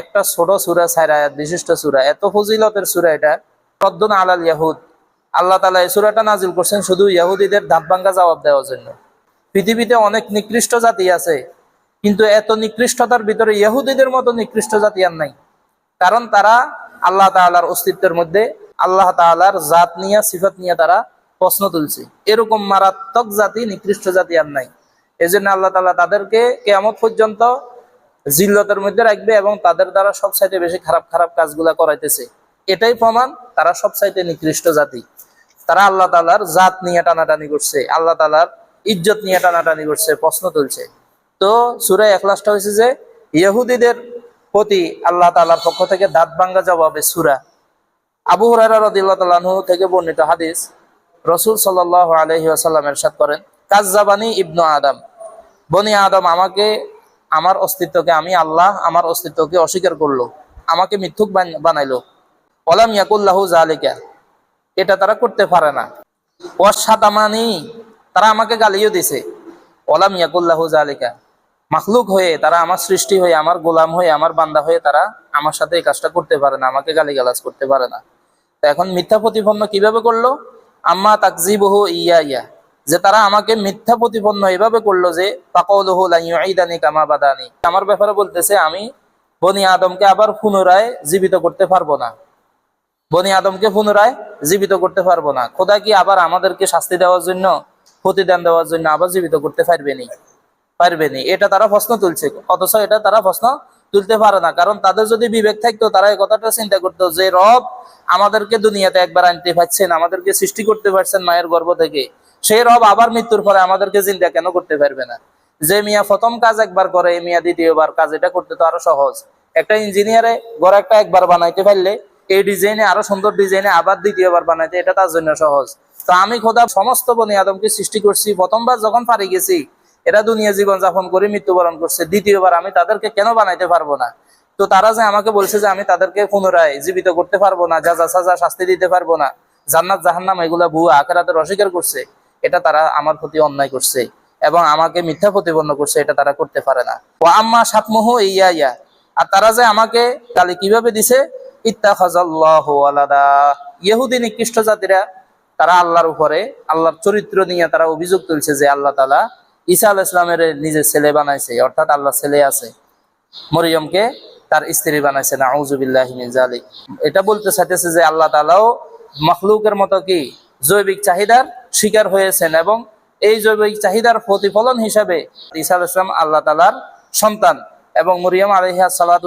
একটা ছোট সুরা আয়াত বিশিষ্ট সুরা, এত ফজিলতের সুরা এটা। রদ্দুন আলাল ইয়াহুদ। আল্লাহ তালা এই সুরাটা নাজিল করছেন শুধু ইয়াহুদিদের দাঁত ভাঙ্গা জবাব দেওয়ার জন্য। পৃথিবীতে অনেক নিকৃষ্ট জাতি আছে, কিন্তু এত নিকৃষ্টতার ভিতরে ইহুদিদের মতো নিকৃষ্ট জাতি আর নাই। কারণ তারা আল্লাহ তাআলার অস্তিত্বের মধ্যে, আল্লাহ তাআলার জাত নিয়ে, সিফাত নিয়ে তারা প্রশ্ন তুলছে। এরকম মারাত্মক জাতি, নিকৃষ্ট জাতি আর নাই। এই জন্য আল্লাহ তাআলা তাদেরকে কেয়ামত পর্যন্ত জিল্লতের মধ্যে রাখবে এবং তাদের দ্বারা সবচাইতে বেশি খারাপ খারাপ কাজগুলা করাইতেছে। এটাই প্রমাণ, তারা সবচাইতে নিকৃষ্ট জাতি। তারা আল্লাহ তালার জাত নিয়ে টানাটানি করছে, আল্লাহ তালার ইজ্জত নিয়ে টানাটানি করছে, প্রশ্ন তুলছে। তো সুরায় একলাসটা হয়েছে যে, ইহুদিদের প্রতি আল্লাহ তালার পক্ষ থেকে দাঁত ভাঙ্গা জবাবে সুরা। আবু হুরারা রদিল্লাহ তালাহু থেকে বর্ণিত হাদিস, রসুল সাল্লাহ আলহি আসাল্লাম এরশাদ করেন, কাজ্জাবানি ইবনু আদম, বনি আদম আমাকে আমার অস্তিত্বকে আমি আল্লাহ আমার অস্তিত্বকে অস্বীকার করল, আমাকে মিথ্যুক বানাইলো। ওলাম ইয়াকুল্লাহু জালিকা এটা তারা করতে পারে না। অসাতামানি তারা আমাকে গালিও দিছে। ওলাম ইয়াকুল্লাহু জালিকা মাখলুক হয়ে তারা আমার সৃষ্টি হয়ে, আমার গোলাম হয়ে, আমার বান্দা হয়ে তারা আমার সাথে এই কাজটা করতে পারে না, আমাকে গালিগালাজ করতে পারে না। তো এখন মিথ্যা প্রতিপন্ন কীভাবে করল? আম্মা তাকজিবহু ইয়া ইয়া যে তারা আমাকে মিথ্যা প্রতিপন্ন এভাবে করল যে কামা বাদানি। আমার ব্যাপারে বলতেছে, আমি বনি আদমকে আবার পুনরায় জীবিত করতে পারব না। বনি আদমকে পুনরায় জীবিত করতে পারব না। খোদা কি আবার আমাদেরকে শাস্তি দেওয়ার জন্য, প্রতিদান দেওয়ার জন্য আবার জীবিত করতে পারবেনি? পারবেনি। এটা তারা প্রশ্ন তুলছে, অথচ এটা তারা প্রশ্ন তুলতে পারে না। কারণ তাদের যদি বিবেক থাকতো, তারা এই কথাটা চিন্তা করতো যে, রব আমাদেরকে দুনিয়াতে একবার আনতে পারছেন, আমাদেরকে সৃষ্টি করতে পারছেন মায়ের গর্ভ থেকে। সেই রব আবার মৃত্যুর পরে আমাদেরকে চিন্তা কেন করতে পারবে না? যে মিয়া প্রথম কাজ একবার করে, এই মিয়া দ্বিতীয়বার কাজ, এটা করতে তো আরও সহজ। একটা ইঞ্জিনিয়ারে ঘর একটা একবার বানাইতে পারলে, এই ডিজাইনে আরও সুন্দর ডিজাইনে আবার দ্বিতীয়বার বানাইতে, এটা তার জন্য সহজ। তো আমি খোদা সমস্ত বনি আদমকে সৃষ্টি করছি, প্রথমবার যখন পারি গেছি, এরা দুনিয়া জীবন যাপন করে মৃত্যুবরণ করছে, দ্বিতীয়বার আমি তাদেরকে কেন বানাইতে পারব না? তো তারা যে আমাকে বলছে যে আমি তাদেরকে পুনরায় জীবিত করতে পারব না, যা যা সাজা শাস্তি দিতে পারব না, জান্নাত, জাহান্নাম, এগুলা ভুয়া, আখেরাতের অস্বীকার করছে। এটা তারা আমার প্রতি অন্যায় করছে এবং আমাকে মিথ্যা প্রতিপন্ন করছে, এটা তারা করতে পারে না। ও আম্মা সাতমোহ ইয়া ইয়া আর তারা যে আমাকে কালি কীভাবে দিছে? ইত্তাখাজাল্লাহু আলাদা ইহুদি নিকৃষ্ট জাতিরা, তারা আল্লাহর উপরে, আল্লাহর চরিত্র নিয়ে তারা অভিযোগ তুলছে যে আল্লাহ তালা ঈসা আল ইসলামের নিজের ছেলে বানাইছে, অর্থাৎ আল্লাহ ছেলে আছে। মরিয়মকে তার স্ত্রী বানাইছে না জালিক এটা বলতে চাইতেছে যে আল্লাহ তালাও মখলুকের মতো কি? জৈবিক চাহিদার শিকার হয়েছেন এবং এই জৈবিক চাহিদার প্রতিফলন হিসাবে ইসা আল্লাহ তালার সন্তান এবং মরিয়াম আলহিয়া সালাত